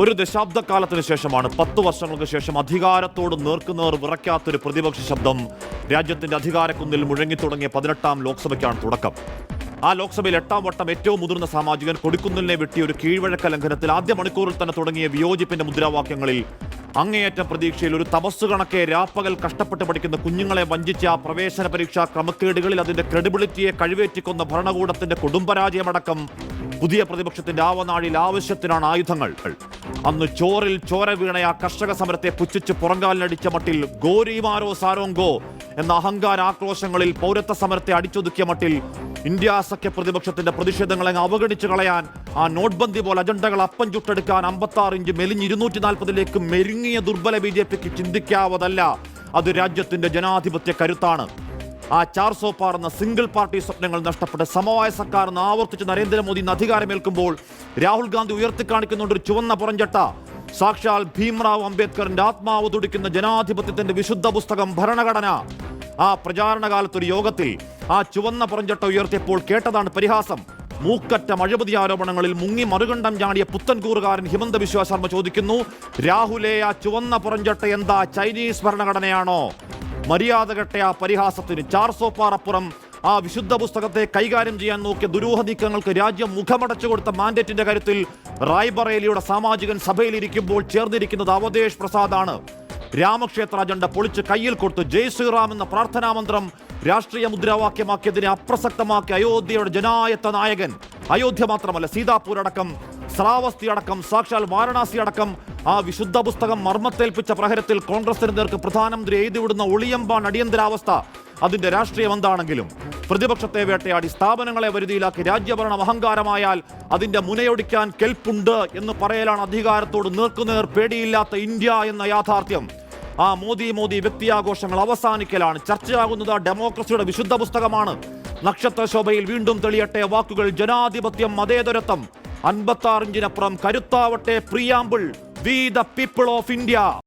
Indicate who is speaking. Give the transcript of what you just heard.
Speaker 1: ഒരു ദശാബ്ദക്കാലത്തിന് ശേഷമാണ് പത്ത് വർഷങ്ങൾക്ക് ശേഷം അധികാരത്തോട് നേർക്കുനേർ വിറയ്ക്കാത്തൊരു പ്രതിപക്ഷ ശബ്ദം രാജ്യത്തിന്റെ അധികാരക്കുന്നിൽ മുഴങ്ങിത്തുടങ്ങിയ പതിനെട്ടാം ലോക്സഭയ്ക്കാണ് തുടക്കം. ആ ലോക്സഭയിൽ എട്ടാം വട്ടം ഏറ്റവും മുതിർന്ന സാമാജികൻ കൊടിക്കുന്നിലിനെ വെട്ടിയ ഒരു കീഴ്വഴക്ക ലംഘനത്തിൽ ആദ്യ മണിക്കൂറിൽ തന്നെ തുടങ്ങിയ വിയോജിപ്പിന്റെ മുദ്രാവാക്യങ്ങളിൽ അങ്ങേയറ്റം പ്രതീക്ഷയിൽ ഒരു തപസ് കണക്കെ രാപ്പകൽ കഷ്ടപ്പെട്ട് പഠിക്കുന്ന കുഞ്ഞുങ്ങളെ വഞ്ചിച്ച ആ പ്രവേശന പരീക്ഷാ ക്രമക്കേടുകളിൽ അതിന്റെ ക്രെഡിബിലിറ്റിയെ കഴിവേറ്റിക്കൊന്ന ഭരണകൂടത്തിന്റെ കുടുംബരാജയമടക്കം പുതിയ പ്രതിപക്ഷത്തിന്റെ ആവനാഴിൽ ആവശ്യത്തിനാണ് ആയുധങ്ങൾ. അന്ന് ചോറിൽ ചോര വീണ ആ കർഷക സമരത്തെ പുച്ഛിച്ച് പുറങ്കാലിനടിച്ച മട്ടിൽ ഗോരിമാരോ സാരോങ്കോ എന്ന അഹങ്കാര ആക്രോശങ്ങളിൽ പൗരത്വ സമരത്തെ അടിച്ചൊതുക്കിയ മട്ടിൽ ഇന്ത്യ സഖ്യ പ്രതിപക്ഷത്തിന്റെ പ്രതിഷേധങ്ങളെ അവഗണിച്ചു കളയാൻ ആ നോട്ട്ബന്ദി പോലെ അജണ്ടകൾ അപ്പം ചുട്ടെടുക്കാൻ അമ്പത്തി ആറ് ഇഞ്ച് മെലിഞ്ഞ് ഇരുന്നൂറ്റി നാൽപ്പതിലേക്ക് മെരുങ്ങിയ ദുർബല ബി ജെ പിക്ക് ചിന്തിക്കാവതല്ല. അത് രാജ്യത്തിന്റെ ജനാധിപത്യ കരുത്താണ്. ആ ചാർ സോപ്പാർ എന്ന സിംഗിൾ പാർട്ടി സ്വപ്നങ്ങൾ നഷ്ടപ്പെട്ട് സമവായ സർക്കാർ എന്ന് ആവർത്തിച്ച് നരേന്ദ്രമോദി ഇന്ന് അധികാരമേൽക്കുമ്പോൾ രാഹുൽ ഗാന്ധി ഉയർത്തിക്കാണിക്കുന്നുണ്ട് ഒരു ചുവന്ന പുറഞ്ചട്ട സാക്ഷാൽ ഭീംറാവ് അംബേദ്കറിന്റെ ആത്മാവ് തുടിക്കുന്ന ജനാധിപത്യത്തിന്റെ വിശുദ്ധ പുസ്തകം ഭരണഘടന. ആ പ്രചാരണ കാലത്ത് ഒരു യോഗത്തിൽ ആ ചുവന്ന പുറഞ്ചട്ട ഉയർത്തിയപ്പോൾ കേട്ടതാണ് പരിഹാസം. മൂക്കറ്റ അഴിമതി ആരോപണങ്ങളിൽ മുങ്ങി മറുകണ്ഠം ചാടിയ പുത്തൻകൂറുകാരൻ ഹിമന്ത ബിശ്വ ശർമ്മ ചോദിക്കുന്നു രാഹുലെ ആ ചുവന്ന പുറഞ്ചട്ട എന്താ ചൈനീസ് ഭരണഘടനയാണോ? മര്യാദ കെട്ട ആ പരിഹാസത്തിന് ചാർസോപ്പാറപ്പുറം ആ വിശുദ്ധ പുസ്തകത്തെ കൈകാര്യം ചെയ്യാൻ നോക്കിയ ദുരൂഹ നീക്കങ്ങൾക്ക് രാജ്യം മുഖമടച്ചു കൊടുത്ത മാൻഡേറ്റിന്റെ കാര്യത്തിൽ റായ്ബറേലിയുടെ സാമാജികൻ സഭയിലിരിക്കുമ്പോൾ ചേർന്നിരിക്കുന്നത് അവതേഷ് പ്രസാദാണ്. രാമക്ഷേത്ര അജണ്ട പൊളിച്ച് കയ്യിൽ കൊടുത്ത് ജയ് ശ്രീറാം എന്ന പ്രാർത്ഥനാ മന്ത്രം രാഷ്ട്രീയ മുദ്രാവാക്യമാക്കിയതിനെ അപ്രസക്തമാക്കി അയോധ്യയുടെ ജനായത്ത നായകൻ. അയോധ്യ മാത്രമല്ല സീതാപൂർ അടക്കം ശ്രാവസ്തി അടക്കം സാക്ഷാൽ വാരണാസി അടക്കം ആ വിശുദ്ധ പുസ്തകം മർമ്മത്തേൽപ്പിച്ച പ്രഹരത്തിൽ കോൺഗ്രസിന് നേർക്ക് പ്രധാനമന്ത്രി എഴുതിവിടുന്ന ഒളിയമ്പാൻ അടിയന്തരാവസ്ഥ. അതിന്റെ രാഷ്ട്രീയം എന്താണെങ്കിലും പ്രതിപക്ഷത്തെ വേട്ടയാടി സ്ഥാപനങ്ങളെ വരുതിയിലാക്കി രാജ്യഭരണം അഹങ്കാരമായാൽ അതിന്റെ മുനയൊടിക്കാൻ കെൽപ്പുണ്ട് എന്ന് പറയലാണ് അധികാരത്തോട് നേർക്കുനേർ പേടിയില്ലാത്ത ഇന്ത്യ എന്ന യാഥാർത്ഥ്യം. ആ മോദി മോദി വ്യക്തിയാഘോഷങ്ങൾ അവസാനിക്കലാണ്. ചർച്ചയാകുന്നത് ഡെമോക്രസിയുടെ വിശുദ്ധ പുസ്തകമാണ്. നക്ഷത്ര ശോഭയിൽ വീണ്ടും തെളിയട്ടെ വാക്കുകൾ ജനാധിപത്യം മതേതരത്വം. അൻപത്തി ആറിഞ്ചിനപ്പുറം കരുത്താവട്ടെ preamble we the people of India.